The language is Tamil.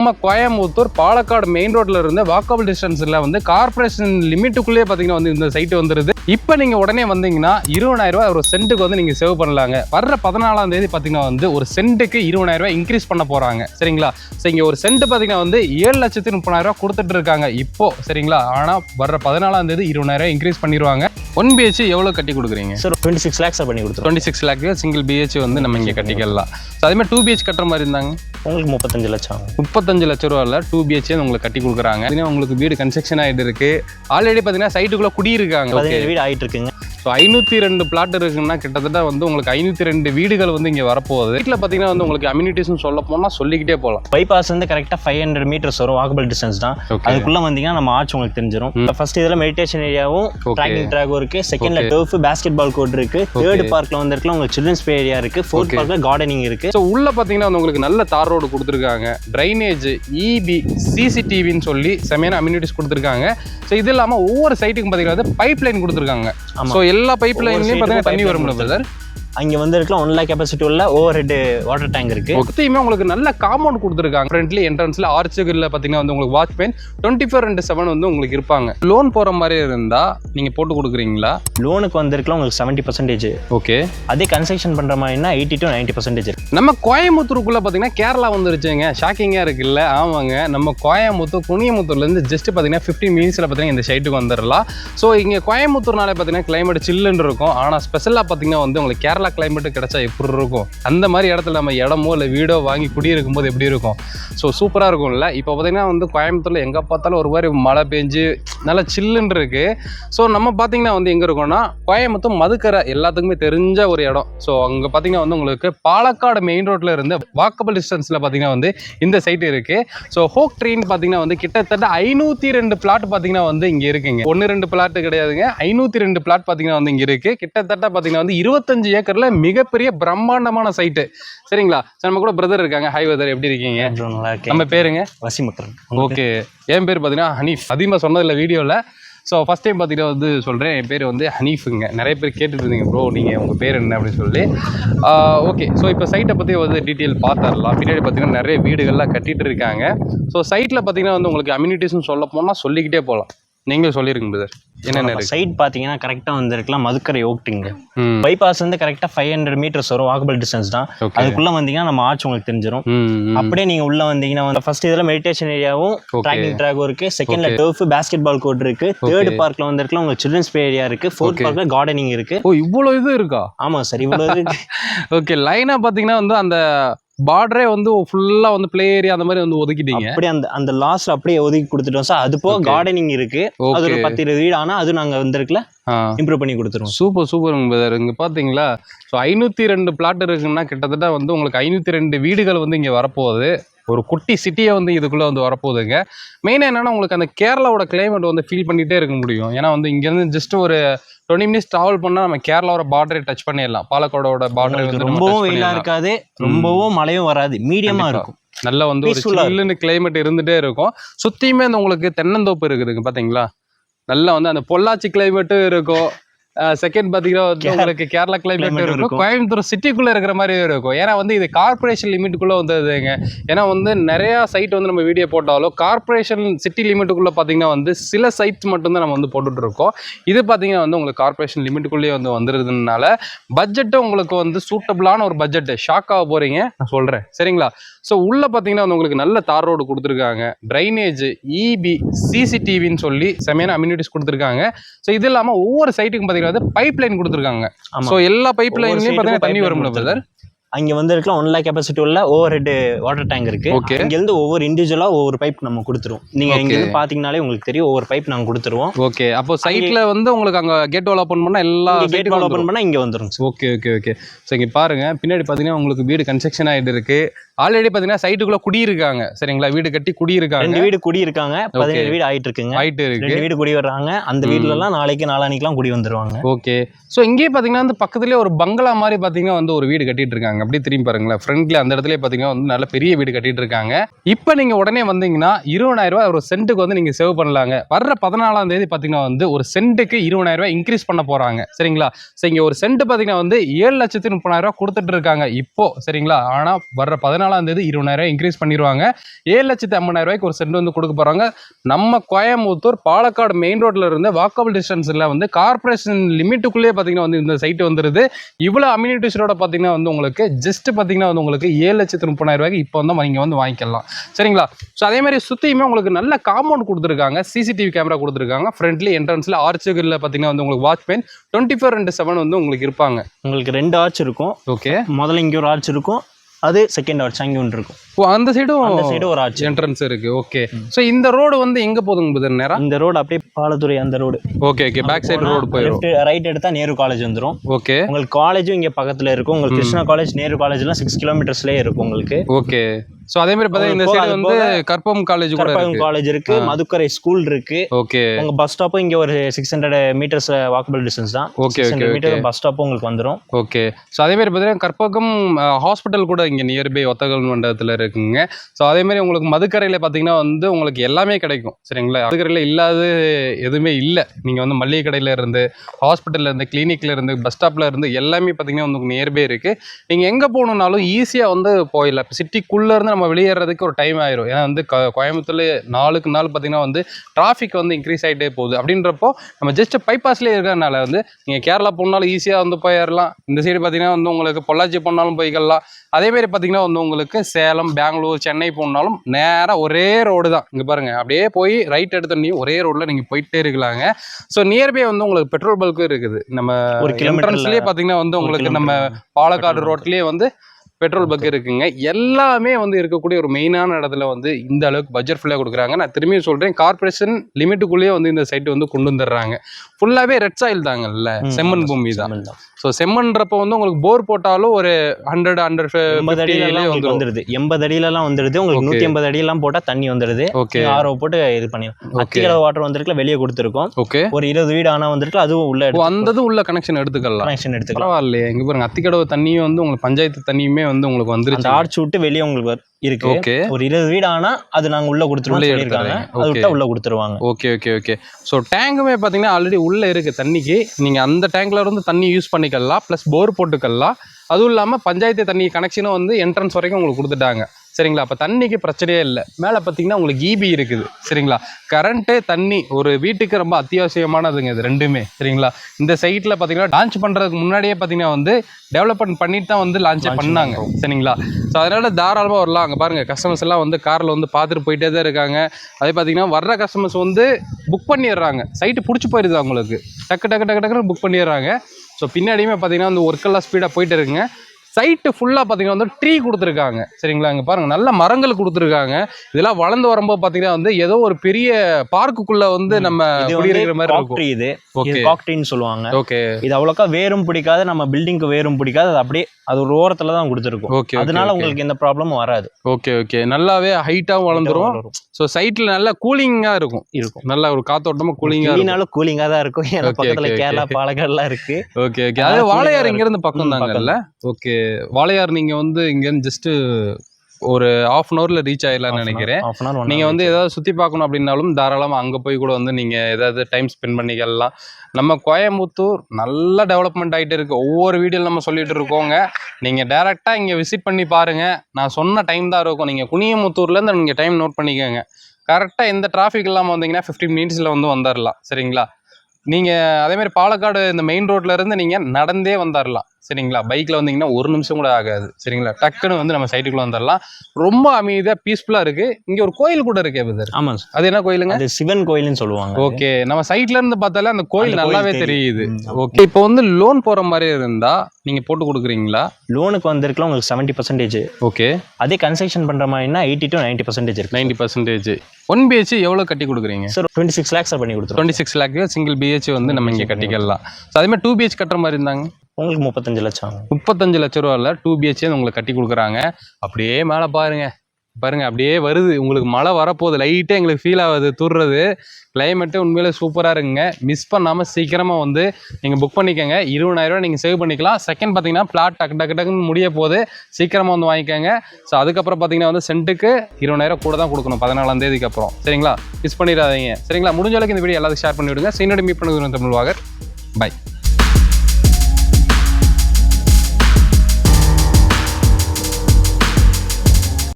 நம்ம கோயம்புத்தூர் பாலக்காடு மெயின் ரோட்ல இருந்து வாக்கபிள் டிஸ்டன்ஸ்ல வந்து கார்பரேஷன் லிமிட்டுக்குள்ளேயே பாத்தீங்கன்னா வந்து இந்த சைட் வந்துருது. இப்போ நீங்க உடனே வந்தீங்கன்னா இருபதாயிரம் ரூபாய் ஒரு சென்ட்டுக்கு வந்து நீங்க சேவ் பண்ணலாங்க. வர்ற பதினாலாம் தேதி பாத்தீங்கன்னா வந்து ஒரு சென்ட்டுக்கு இருபதாயிரம் ரூபாய் இன்க்ரீஸ் பண்ண போறாங்க. சரிங்களா? ஸோ இங்கே ஒரு சென்ட் பாத்தீங்கன்னா வந்து ஏழு லட்சத்தி முப்பதாயிரம் ரூபாய் கொடுத்துட்டு இருக்காங்க இப்போ. சரிங்களா? ஆனா வர்ற பதினாலாம் தேதி இருபதாயிரம் ரூபாய் இன்க்ரீஸ் பண்ணிடுவாங்க ஒன் பிஹெச் எவ்வளவு கட்டி கொடுக்குறீங்க? சார் டுவெண்ட்டி சிக்ஸ் லேக்ஸ் பண்ணி கொடுத்துருவோம். Twenty six lakh single BHK வந்து நம்ம இங்கே கட்டிக்கலாம். ஸோ அதே மாதிரி டூ பிஹெச் கட்டுற மாதிரி இருந்தாங்க? உங்களுக்கு முப்பத்தஞ்சு லட்சம் முப்பத்தஞ்சு லட்ச ரூபாயில் டூ பிஹெச்ஏ உங்களுக்கு கட்டி கொடுக்குறாங்க. பார்த்தீங்கன்னா உங்களுக்கு வீடு கன்ஸ்ட்ரக்ஷன் ஆகிட்டு இருக்கு. ஆல்ரெடி பார்த்தீங்கன்னா சைட்டுக்குள்ளே குடியிருக்காங்க. வீடு ஆயிட்டு இருக்குங்க. ஸோ ஐநூற்றி ரெண்டு பிளாட் இருக்குன்னா கிட்டத்தட்ட வந்து உங்களுக்கு ஐநூற்றி ரெண்டு வீடுகள் வந்து இங்கே வரப்போகுது. வீட்டில் பார்த்தீங்கன்னா வந்து உங்களுக்கு அம்யூனிட்டிஸ்னு சொல்ல போனால் சொல்லிக்கிட்டே போகலாம் பைபாஸ் வந்து கரெக்டாக ஃபைவ் ஹண்ட்ரட் மீட்டர்ஸ் வரும் வாக்கபிள் டிஸ்டன்ஸ் தான். அதுக்குள்ள வந்தீங்கன்னா நம்ம ஆர்ச் உங்களுக்கு தெரிஞ்சிடும் ஃபர்ஸ்ட் இதுல மெடிடேஷன் ஏரியாவும். ட்ராக்கிங் ட்ராகும் இருக்கு. செகண்ட்ல. டர்ஃப் பாஸ்கெட் பால் கோர்ட் இருக்கு. தேர்ட் பார்க்ல வந்திருக்கலாம் உங்களுக்கு சில்ட்ரன்ஸ் பிளே ஏரியா இருக்கு. ஃபோர்த். பார்க்ல கார்டனிங் இருக்கு. ஸோ உள்ள பார்த்தீங்கன்னா வந்து உங்களுக்கு நல்ல தார் ரோடு கொடுத்துருக்காங்க. ட்ரைனேஜ் இபி சிசிடிவின்னு சொல்லி செமையான அம்யூனிட்டிஸ் கொடுத்துருக்காங்க. ஸோ இது இல்லாமல் ஒவ்வொரு சைட்டுக்கும் பார்த்தீங்கன்னா வந்து பைப் லைன் கொடுத்துருக்காங்க. ஸோ எல்லா பைப் லைன்லையும் பார்த்தீங்கன்னா க்கும் தண்ணி வரும்ல பிரதர் அங்க வந்து இருக்கலாம் ஒன் லேக் கெப்பாசிட்டி உள்ள ஓவர் ஹெட் வாட்டர் டேங்க் இருக்கு. மொத்தமே உங்களுக்கு நல்ல காம்பவுண்ட் கொடுத்துருக்காங்க. ஃப்ரண்ட்லி என்ட்ரன்ஸ்ல ஆர்ச்சுகளில் பார்த்தீங்கன்னா வந்து உங்களுக்கு வாட்ச் பெயின் டுவெண்ட்டி ஃபோர் ரெண்டு செவன் வந்து உங்களுக்கு இருப்பாங்க. லோன் போகிற மாதிரி இருந்தா நீங்க போட்டு கொடுக்குறீங்களா? லோனுக்கு வந்திருக்கலாம். உங்களுக்கு செவன்ட்டி பர்சன்டேஜ் ஓகே அதே கன்ஸ்ட்ரக்ஷன் பண்ற மாதிரினா எயிட்டி டு நைன்ட்டி பர்சன்டேஜ் நம்ம கோயம்புத்தூருக்குள்ள பார்த்தீங்கன்னா கேரளா வந்துருச்சுங்க. ஷாக்கிங்காக இருக்குல்ல. ஆமாங்க. நம்ம கோயம்புத்தூர் குனியமுத்தூர்லேருந்து ஜஸ்ட் பார்த்தீங்கன்னா ஃபிஃப்டீன் மினிட்ஸில் பார்த்தீங்கன்னா இந்த சைட்டுக்கு வந்துடலாம் ஸோ இங்கே கோயம்புத்தூர்னாலே பார்த்தீங்கன்னா கிளைமேட் சில்லுன்னு இருக்கும். ஆனால் ஸ்பெஷலாக பார்த்தீங்கன்னா வந்து உங்களுக்கு கேரளா கிளைமேட் கிடைச்சா எப்படி இருக்கும்? அந்த மாதிரி இடத்துல நம்ம இடமோ இல்லை வீடோ வாங்கி குடியிருக்கும் போது எப்படி இருக்கும்? ஸோ சூப்பராக இருக்கும்ல இப்போ பார்த்தீங்கன்னா வந்து கோயம்புத்தூரில் எங்கே பார்த்தாலும் ஒரு மாதிரி மழை பெஞ்சு நல்லா சில்லுன்னு இருக்குது ஸோ நம்ம பார்த்தீங்கன்னா வந்து எங்கே இருக்கோம்னா கோயம்புத்தூர் மதுக்கரை எல்லாத்துக்குமே தெரிஞ்ச ஒரு இடம். ஸோ அங்கே பார்த்தீங்கன்னா வந்து உங்களுக்கு பாலக்காடு மெயின் ரோட்டில் இருந்து வாக்கபிள் டிஸ்டன்ஸில் பார்த்தீங்கன்னா வந்து இந்த சைட் இருக்குது ஸோ ஹோக் ட்ரெயின் பார்த்தீங்கன்னா வந்து கிட்டத்தட்ட ஐநூற்றி ரெண்டு பிளாட் பார்த்தீங்கன்னா வந்து இங்கே இருக்குங்க. ஒன்று ரெண்டு பிளாட் கிடையாதுங்க. ஐநூற்றி ரெண்டு பிளாட் பார்த்தீங்கன்னா வந்து இங்கே இருக்குது கிட்டத்தட்ட பார்த்தீங்கன்னா வந்து இருபத்தஞ்சு ஏக்கர் ஏக்கரில் மிகப்பெரிய பிரம்மாண்டமான சைட்டு சரிங்களா? So, நம்ம கூட பிரதர் இருக்காங்க. ஹை வெதர் எப்படி இருக்கீங்க? நம்ம பேருங்க? வசிமக்கரன் ஓகே என் பேர் பார்த்தீங்கன்னா ஹனீஃப். அதிகமாக சொன்னதில்ல வீடியோவில் ஸோ ஃபஸ்ட் டைம் பார்த்தீங்கன்னா வந்து சொல்கிறேன் என் பேர் வந்து ஹனீஃபுங்க. நிறைய பேர் கேட்டுட்டு இருந்தீங்க ப்ரோ நீங்கள் உங்கள் பேர் என்ன அப்படின்னு சொல்லி. ஓகே ஸோ இப்போ சைட்டை பற்றி வந்து டீட்டெயில் பார்த்துடலாம் பின்னாடி பார்த்தீங்கன்னா நிறைய வீடுகள்லாம் கட்டிட்டு இருக்காங்க. ஸோ சைட்டில் பார்த்தீங்கன்னா வந்து உங்களுக்கு அம்யூனிட்டிஸ்னு சொல்ல போனால் சொல்லிக்கிட்டே போகலாம் நீங்களும் சொல்லிருங்க பிரதர் என்னென்ன சைட் பாத்தீங்கன்னா கரெக்டா வந்திருக்கலாம் மதுக்கரை ஓக்டிங்க பைபாஸ் வந்து கரெக்டா ஃபைவ் ஹண்ட்ரட் மீட்டர்ஸ் வரும் வாக்கபிள் டிஸ்டன்ஸ் தான். அதுக்குள்ள வந்தீங்கன்னா நம்ம ஆர்ச் உங்களுக்கு தெரிஞ்சிடும் அப்படியே நீங்க உள்ள வந்தீங்கன்னா வந்து ஃபர்ஸ்ட் இதுல மெடிடேஷன் ஏரியாவும். ட்ராக்கிங் ட்ராகும் இருக்கு. செகண்ட்ல டர்ஃப் பாஸ்கெட் பால் கோர்ட் இருக்கு. தேர்ட் பார்க்ல வந்திருக்கலாம் உங்களுக்கு சில்ட்ரன்ஸ் பிளே ஏரியா இருக்கு. ஃபோர்த். பார்க்ல கார்டனிங் இருக்கு. ஓ இவ்வளோ இது இருக்கா? ஆமா சார் இருக்கு. ஓகே லைனாக பார்த்தீங்கன்னா வந்து அந்த பார்டரே வந்து ஃபுல்லாக வந்து ப்ளே ஏரியா அந்த மாதிரி வந்து ஒதுக்கிட்டீங்க. அப்படியே அந்த அந்த லாஸ்ட்ல அப்படியே ஒதுக்கி கொடுத்துட்டோம் சார் அது போக. கார்டனிங் இருக்கு. அது ஒரு பத்து இருபது வீடு. ஆனா அது நாங்க வந்திருக்கல இம்ப்ரூவ் பண்ணி கொடுத்துருவோம். சூப்பர் சூப்பருங்க பிரதர் இங்கே பார்த்தீங்களா ஸோ ஐநூற்றி ரெண்டு பிளாட் இருக்குன்னா கிட்டத்தட்ட வந்து உங்களுக்கு ஐநூற்றி ரெண்டு வீடுகள் வந்து இங்கே வரப்போகுது. ஒரு குட்டி சிட்டியை வந்து இதுக்குள்ளே வந்து வரப்போகுதுங்க. மெயினாக என்னென்னா உங்களுக்கு அந்த கேரளாவோட கிளைமேட் வந்து ஃபீல் பண்ணிகிட்டே இருக்க முடியும். ஏன்னா வந்து இங்கேருந்து ஜஸ்ட் ஒரு டுவெண்ட்டி மினிட்ஸ் ட்ராவல் பண்ணால் நம்ம கேரளாவோட பார்டரை டச் பண்ணிடலாம். பாலக்காடோட பார்டரை ரொம்பவும் touch வெயிலா பண்ணிடலாம். இருக்காது. ரொம்பவும் மழையும் வராது. மீடியமா கண்டிப்பா. இருக்கும். நல்ல வந்து ஒரு. சில்லுன்னு கிளைமேட் இருந்துட்டே இருக்கும். சுத்தியுமே அந்த உங்களுக்கு தென்னந்தோப்பு இருக்குதுங்க பாத்தீங்களா? நல்லா வந்து அந்த பொள்ளாச்சி கிளைமேட்டும் இருக்கும். செகண்ட் பாத்தீங்கன்னா வந்து உங்களுக்கு கேரளா கிளைமேட் இருக்கும். கோயம்புத்தூர் சிட்டிக்குள்ள இருக்கிற மாதிரி இருக்கும். ஏன்னா வந்து இது கார்பரேஷன் லிமிட்டுக்குள்ள வந்ததுங்க. ஏன்னா வந்து நிறைய சைட் வந்து நம்ம வீடியோ போட்டாலும் கார்பரேஷன் சிட்டி லிமிட்டுக்குள்ள பாத்தீங்கன்னா வந்து சில சைட்ஸ் மட்டும்தான் நம்ம வந்து போட்டுட்டு இருக்கோம். இது பாத்தீங்கன்னா வந்து உங்களுக்கு கார்பரேஷன் லிமிட்டுக்குள்ளேயே வந்து வந்துருதுனால பட்ஜெட்டும் உங்களுக்கு வந்து சூட்டபிளான ஒரு பட்ஜெட் ஷாக் ஆக போறீங்க. நான் சொல்றேன். சரிங்களா? ஸோ உள்ள பார்த்தீங்கன்னா வந்து உங்களுக்கு நல்ல தார் ரோடு கொடுத்துருக்காங்க. ட்ரைனேஜ் இபி சிசிடிவின்னு சொல்லி செமையான அம்யூனிட்டிஸ் கொடுத்துருக்காங்க. ஸோ இது இல்லாமல் ஒவ்வொரு சைட்டுக்கும் பார்த்தீங்கன்னா வந்து பைப் லைன் கொடுத்துருக்காங்க. ஸோ எல்லா பைப் லைன்லையும் பார்த்தீங்கன்னா தண்ணி வரும்ல பிரதர் அங்க வந்து இருக்கலாம் ஒன் லேக் கெப்பாசிட்டி உள்ள ஓவர் ஹெட் வாட்டர் டேங்க் இருக்கு. Okay. இங்க இருந்து ஒவ்வொரு இண்டிவிஜுவலா ஒவ்வொரு பைப் நம்ம கொடுத்துருவோம். நீங்க இங்க Okay. இருந்து பாத்தீங்கனாலே உங்களுக்கு தெரியும் ஒவ்வொரு பைப் நாங்க கொடுத்துருவோம். ஓகே அப்போ சைட்ல வந்து உங்களுக்கு அங்கே கேட் வால் ஓப்பன் பண்ணால் எல்லா கேட் வால் வந்துரும். ஓபன் பண்ணா இங்க வந்துரும் sir okay okay okay so இங்கே பாருங்க. பின்னாடி பார்த்தீங்கன்னா உங்களுக்கு வீடு கன்ஸ்ட்ரக்ஷன் ஆகிட்டு இருக்கு. ஆல்ரெடி பார்த்தீங்கன்னா சைட்டுக்குள்ள குடியிருக்காங்க. சரிங்களா? வீடு கட்டி குடியிருக்காங்க. ரெண்டு வீடு குடி இருக்காங்க பதினேழு வீடு ஆயிட்டு இருக்குங்க ஆயிட்டு இருக்கு. ரெண்டு வீடு குடி வர்றாங்க. அந்த. வீட்ல எல்லாம் நாளைக்கு நாளானிக்கெல்லாம் குடி வந்துருவாங்க. ஓகே ஸோ இங்கேயே பார்த்தீங்கன்னா வந்து பக்கத்துலேயே ஒரு பங்களா மாதிரி பார்த்தீங்கன்னா வந்து ஒரு வீடு கட்டிட்டு இருக்காங்க. அப்படியே திரும்பி பாருங்களேன். ஃப்ரண்ட்ல அந்த இடத்துல பார்த்தீங்கன்னா வந்து நல்ல பெரிய வீடு கட்டிட்டு இருக்காங்க. இப்போ நீங்கள் உடனே வந்தீங்கன்னா இருபதாயிரம் ரூபாய் ஒரு சென்ட்டுக்கு வந்து நீங்கள் சேவ் பண்ணலாங்க. வர்ற பதினாலாம் தேதி பார்த்தீங்கன்னா வந்து ஒரு சென்ட்டுக்கு இருபதாயிரம் ரூபாய் இன்க்ரீஸ் பண்ண போகிறாங்க சரிங்களா? ஸோ இங்கே ஒரு சென்ட் பார்த்தீங்கன்னா வந்து ஏழு லட்சத்தி முப்பதாயிரம் ரூபாய் கொடுத்துட்டு இருக்காங்க இப்போ. சரிங்களா? ஆனால் வர்ற பதினாலாம் பதினாலாம் தேதி இருபதாயிரம் இன்க்ரீஸ் பண்ணிடுவாங்க ஏழு லட்சத்தி ஐம்பதாயிரம் ரூபாய்க்கு ஒரு சென்ட் வந்து கொடுக்க போகிறாங்க நம்ம கோயம்புத்தூர் பாலக்காடு மெயின் ரோட்ல இருந்து வாக்கபிள் டிஸ்டன்ஸில் வந்து கார்பரேஷன் லிமிட்டுக்குள்ளேயே பார்த்தீங்கன்னா வந்து இந்த சைட் வந்துருது. இவ்வளோ அம்யூனிட்டிஸோட பார்த்தீங்கன்னா வந்து உங்களுக்கு ஜஸ்ட் பார்த்தீங்கன்னா வந்து உங்களுக்கு ஏழு லட்சத்து முப்பதாயிரம் ரூபாய்க்கு இப்போ வந்து நீங்கள் வந்து வாங்கிக்கலாம். சரிங்களா? ஸோ அதே மாதிரி சுற்றியுமே உங்களுக்கு நல்ல காம்பவுண்ட் கொடுத்துருக்காங்க. சிசிடிவி கேமரா கொடுத்துருக்காங்க. ஃப்ரண்ட்லி என்ட்ரன்ஸில் ஆர்ச்சுகளில் பார்த்தீங்கன்னா வந்து உங்களுக்கு வாட்ச்மேன் டுவெண்ட்டி ஃபோர் ரெண்டு செவன் வந்து உங்களுக்கு இருப்பாங்க. உங்களுக்கு ரெண்டு ஆர்ச் இருக்கும். ஓகே முதல்ல இங்கே ஒரு ஆர்ச் இருக்கும். அது செகண்ட் ஆர்ச் அங்கே ஒன்று இருக்கும். ஓ அந்த சைடும் அந்த சைடு ஒரு ஆர்ச் என்ட்ரன்ஸ் இருக்கு ஓகே ஸோ இந்த ரோடு வந்து எங்கே போதுங்க புதன் நேரம் இந்த ரோடு அப்படியே பாலத்துறை அந்த road okay okay back side road போயிடும் ரைட் எடுத்தா நேரு காலேஜ் வந்துரும். ஓகே உங்களுக்கு காலேஜும் இங்க பக்கத்துல இருக்கும். உங்களுக்கு கிருஷ்ணா காலேஜ் நேரு காலேஜ்லாம் சிக்ஸ் கிலோமீட்டர்ஸ்லேயே இருக்கும் உங்களுக்கு. ஓகே ஸோ அதே மாதிரி பார்த்தீங்கன்னா இந்த சைடு வந்து கற்பகம் காலேஜ் கூட கற்பகம் காலேஜ் இருக்கு மதுக்கரை ஸ்கூல் இருக்கு. ஓகே உங்க பஸ் ஸ்டாப்பும் இங்க ஒரு six hundred metres walkable distance தான். Okay, ஹண்ட்ரட் மீட்டர் பஸ் ஸ்டாப்பும் உங்களுக்கு வந்துரும். ஓகே ஸோ அதே மாதிரி பார்த்தீங்கன்னா கற்பகம் ஹாஸ்பிட்டல் கூட இங்கே நியர்பை ஒத்தகல் மண்டபத்தில் இருக்குங்க. ஸோ அதே மாதிரி உங்களுக்கு மதுக்கரையில் பார்த்தீங்கன்னா வந்து உங்களுக்கு எல்லாமே கிடைக்கும். சரிங்களா? மதுக்கரையில் இல்லாத எதுவுமே இல்லை. நீங்கள் வந்து மளிகை கடையில் இருந்து ஹாஸ்பிட்டலில் இருந்து கிளினிக்ல இருந்து பஸ் ஸ்டாப்பில் இருந்து எல்லாமே பார்த்தீங்கன்னா உங்களுக்கு நியர்பை இருக்குது நீங்கள் எங்கே போகணுன்னாலும் ஈஸியாக வந்து போயிடலாம். இப்போ சிட்டிக்குள்ளே இருந்து நம்ம வெளியேறதுக்கு ஒரு டைம் ஆயிரும். ஏன்னா வந்து கோயம்புத்தூர்ல நாளுக்கு நாள் பார்த்தீங்கன்னா வந்து டிராஃபிக் வந்து இன்க்ரீஸ் ஆகிட்டே போகுது. அப்படின்றப்போ நம்ம ஜஸ்ட் பைபாஸ்லேயே இருக்கிறதுனால வந்து நீங்கள் கேரளா போனாலும் ஈஸியாக வந்து போயிடலாம் இந்த சைடு பார்த்தீங்கன்னா வந்து உங்களுக்கு பொள்ளாச்சி போனாலும் போய்க்கலாம் அதே மாதிரி பார்த்தீங்கன்னா வந்து உங்களுக்கு சேலம் பெங்களூர் சென்னை போனாலும் நேராக ஒரே ரோடு தான். இங்கே பாருங்க. அப்படியே போய் ரைட் எடுத்தோன்னே ஒரே ரோட்டில் நீங்கள் போயிட்டே இருக்கலாங்க. ஸோ நியர்பை வந்து உங்களுக்கு பெட்ரோல் பல்க்கும் இருக்குது. நம்ம ஒரு கிலோமீட்டர்ல என்ட்ரன்ஸ்லேயே பார்த்தீங்கன்னா வந்து உங்களுக்கு நம்ம பாலக்காடு. ரோட்லேயே வந்து பெட்ரோல் பங்க் இருக்குங்க. எல்லாமே வந்து இருக்கக்கூடிய ஒரு மெயினான இடத்துல வந்து இந்த அளவுக்கு பட்ஜெட் ஃபுல்லாக கொடுக்குறாங்க. நான் திரும்பியும் சொல்கிறேன் கார்பரேஷன் லிமிட்டுக்குள்ளேயே வந்து இந்த சைட்டு வந்து கொண்டு வந்துடுறாங்க. ஃபுல்லாகவே ரெட் சாயில் தாங்கல்ல செம்மண் ஆமா, பூமி தான். ஸோ செம்மண்றப்போ வந்து உங்களுக்கு போர் போட்டாலும் ஒரு ஹண்ட்ரட் ஹண்ட்ரட் எண்பது அடியிலலாம் வந்துருது. எண்பது அடியிலலாம் வந்துருது. உங்களுக்கு. நூத்தி எண்பது அடியெல்லாம் போட்டா தண்ணி வந்துருது. ஓகே ஆர்ஓ போட்டு இது பண்ணிடலாம் ஓகே அத்திக்கடை வாட்டர் வந்திருக்குல வெளியே கொடுத்துருக்கோம். ஓகே ஒரு இருபது வீடு ஆனா வந்திருக்குல அதுவும் உள்ள அந்ததும் உள்ள கனெக்ஷன் எடுத்துக்கலாம். கனெக்ஷன் எடுத்துக்கலாம். பரவாயில்லையே. இங்க பாருங்க அத்திக்கடவு தண்ணியும் வந்து உங்களுக்கு பஞ்சாயத்து தண்ணியுமே வந்து உங்களுக்கு வந்துருச்சு. ஆர்ச் விட்டு வெளியே உங்களுக்கு இருக்கு. ஓகே. ஒரு இருபது வீடு ஆனா அது நாங்க உள்ள கொடுத்துருவோம் சொல்லியிருக்காங்க. அது. விட்டா உள்ள கொடுத்துருவாங்க. Okay okay okay. ஸோ டேங்குமே பார்த்தீங்கன்னா ஆல்ரெடி உள்ளே இருக்குது தண்ணிக்கு. நீங்கள் அந்த டேங்க்ல இருந்து தண்ணி யூஸ் பண்ணிக்கலாம். ப்ளஸ் போர் போட்டுக்கலாம். அதுவும் இல்லாமல் பஞ்சாயத்து தண்ணி கனெக்ஷனும் வந்து என்ட்ரன்ஸ் வரைக்கும் உங்களுக்கு கொடுத்துட்டாங்க. சரிங்களா? அப்போ தண்ணிக்கு பிரச்சனையே இல்லை. மேலே பார்த்தீங்கன்னா உங்களுக்கு ஈபி இருக்குது. சரிங்களா? கரண்ட்டு தண்ணி ஒரு வீட்டுக்கு ரொம்ப அத்தியாவசியமானதுங்க இது ரெண்டுமே. சரிங்களா? இந்த சைட்டில் பார்த்தீங்கன்னா லான்ச் பண்ணுறதுக்கு முன்னாடியே பார்த்தீங்கன்னா வந்து டெவலப்மெண்ட் பண்ணிட்டு தான் வந்து லான்ச்சே Launch பண்ணாங்க. சரிங்களா? ஸோ அதனால தாராளமாக வரலாம். அங்கே பாருங்கள் கஸ்டமர்ஸ் எல்லாம் வந்து காரில் வந்து பார்த்துட்டு போயிட்டே தான் இருக்காங்க. அதே பார்த்தீங்கன்னா வர்ற கஸ்டமர்ஸ் வந்து புக் பண்ணிடுறாங்க. சைட்டு பிடிச்சி போயிடுது அவங்களுக்கு. டக்கு டக்கு டக்கு டக்குன்னு புக் பண்ணிடுறாங்க. ஸோ பின்னாடியுமே பார்த்தீங்கன்னா அந்த ஒர்க்கெல்லாம் ஸ்பீடாக போயிட்டு இருக்குங்க. சைட்டு ஃபுல்லாக பார்த்தீங்கன்னா வந்து ட்ரீ கொடுத்துருக்காங்க. சரிங்களா? இங்கே பாருங்கள் நல்ல மரங்கள் கொடுத்துருக்காங்க. இதெல்லாம் வளர்ந்து வரும்போது பார்த்தீங்கன்னா வந்து ஏதோ ஒரு பெரிய பார்க்குக்குள்ளே வந்து நம்ம குடியிருக்கிற மாதிரி இருக்கும். இது. ஓகே காக்ட்ரின்னு சொல்லுவாங்க. ஓகே இது அவ்வளோக்கா வேரும் பிடிக்காது. நம்ம பில்டிங்க்கு வேரும் பிடிக்காது. அது அப்படியே அது ஒரு ஓரத்துல தான் கொடுத்துருக்கும். ஓகே அதனால உங்களுக்கு எந்த ப்ராப்ளமும் வராது. ஓகே ஓகே நல்லாவே ஹைட்டாகவும் வளர்ந்துரும். ஸோ சைட்டில் நல்லா கூலிங்காக இருக்கும். இருக்கும். நல்ல ஒரு காத்தோட்டமாக கூலிங்காக இருக்கும். கிளீனாலும் கூலிங்கா தான் இருக்கும். பக்கத்துல. கேரளா பாலக்காடுலாம் இருக்கு. ஓகே ஓகே அது வாழையார். இங்கேருந்து பக்கம் தாங்கல்ல ஓகே வாழையார் நீங்கள் வந்து இங்கேருந்து ஜஸ்ட்டு ஒரு ஆஃப் அன் ஹவரில் ரீச் ஆயிடலாம்னு நினைக்கிறேன். நீங்கள் வந்து ஏதாவது சுற்றி பார்க்கணும் அப்படின்னாலும் தாராளமாக அங்கே போய் கூட வந்து நீங்கள் ஏதாவது டைம் ஸ்பெண்ட் பண்ணிக்கலாம். நம்ம கோயம்புத்தூர் நல்ல டெவலப்மெண்ட் ஆகிட்டு இருக்கு. ஒவ்வொரு வீடியோவில் நம்ம சொல்லிட்டு இருக்கோங்க. நீங்கள் டேரெக்டாக இங்கே விசிட் பண்ணி பாருங்கள் நான் சொன்ன டைம் தான் இருக்கும். நீங்கள் குனியமுத்தூர்லேருந்து நீங்கள் டைம் நோட் பண்ணிக்கோங்க. கரெக்டாக எந்த டிராஃபிக் இல்லாமல் வந்தீங்கன்னா ஃபிஃப்டீன் மினிட்ஸில் வந்து வந்துடலாம் சரிங்களா? நீங்கள் அதேமாதிரி பாலக்காடு இந்த மெயின் ரோட்ல இருந்து நீங்கள் நடந்தே வந்துடலாம் சரிங்களா? பைக்கில் வந்தீங்கன்னா ஒரு நிமிஷம் கூட ஆகாது. சரிங்களா? டக்குன்னு வந்து நம்ம சைட்டுக்குள்ளே வந்துடலாம் ரொம்ப அமைதியாக பீஸ்ஃபுல்லாக இருக்குது இங்கே ஒரு கோயில் கூட இருக்கே பதர் ஆமா sir. அது என்ன கோயிலுங்க? அது சிவன் கோயில்னு சொல்லுவாங்க ஓகே. நம்ம சைட்ல இருந்து பார்த்தாலே அந்த கோயில் நல்லாவே. தெரியுது. ஓகே. இப்போ வந்து லோன் போற மாதிரி இருந்தா நீங்க போட்டு கொடுக்குறீங்களா? லோனுக்கு வந்திருக்கலாம். உங்களுக்கு செவன்ட்டி பர்சன்டேஜ் ஓகே. அதே கன்ஸ்ட்ரக்ஷன் பண்ற மாதிரினா எயிட்டி டு நைன்ட்டி பர்சன்டேஜ் இருக்கு. நைன்டி பர்சன்டேஜ் ஒன் பிஹெச் எவ்வளோ கட்டி கொடுக்குறீங்க? சார் டுவெண்ட்டி சிக்ஸ் லேக்ஸ் பண்ணி கொடுத்துருவோம். Twenty six lakh single BHK வந்து நம்ம இங்கே கட்டிக்கலாம். ஸோ அதே மாதிரி டூ பிஹெச் கட்டுற மாதிரி இருந்தாங்க? உங்களுக்கு முப்பத்தஞ்சு லட்சம். முப்பத்தஞ்சு லட்ச ரூபாயில் டூ பிஹெச்ஏ உங்களுக்கு கட்டி கொடுக்குறாங்க. அப்படியே மேலே பாருங்க. பாருங்க அப்படியே வருது. உங்களுக்கு மழை வரப்போகுது. லைட்டே எங்களுக்கு ஃபீல் ஆகுது. தூர்றது. கிளைமேட்டு உண்மையிலே சூப்பராக இருக்குங்க. மிஸ் பண்ணாமல் சீக்கிரமாக வந்து நீங்கள் புக் பண்ணிக்கோங்க. இருபதாயிரரூவா நீங்கள் சேவ் பண்ணிக்கலாம். செகண்ட் பார்த்தீங்கன்னா பிளாட் டக்கு டக்கு டக்குன்னு முடிய போகுது. சீக்கிரமாக வந்து வாங்கிக்கோங்க. ஸோ அதுக்கப்புறம் பார்த்தீங்கன்னா வந்து சென்ட்டுக்கு இருபதாயிரம் கூட தான் கொடுக்கணும். பதினாலாம் தேதிக்கு அப்புறம். சரிங்களா? மிஸ் பண்ணிடாதீங்க. சரிங்களா? முடிஞ்ச அளவுக்கு இந்த வீடியோ எல்லாத்துக்கும் ஷேர் பண்ணிவிடுங்க. சீனோட மீட் பண்ணுறது தமிழ் வாகர். பை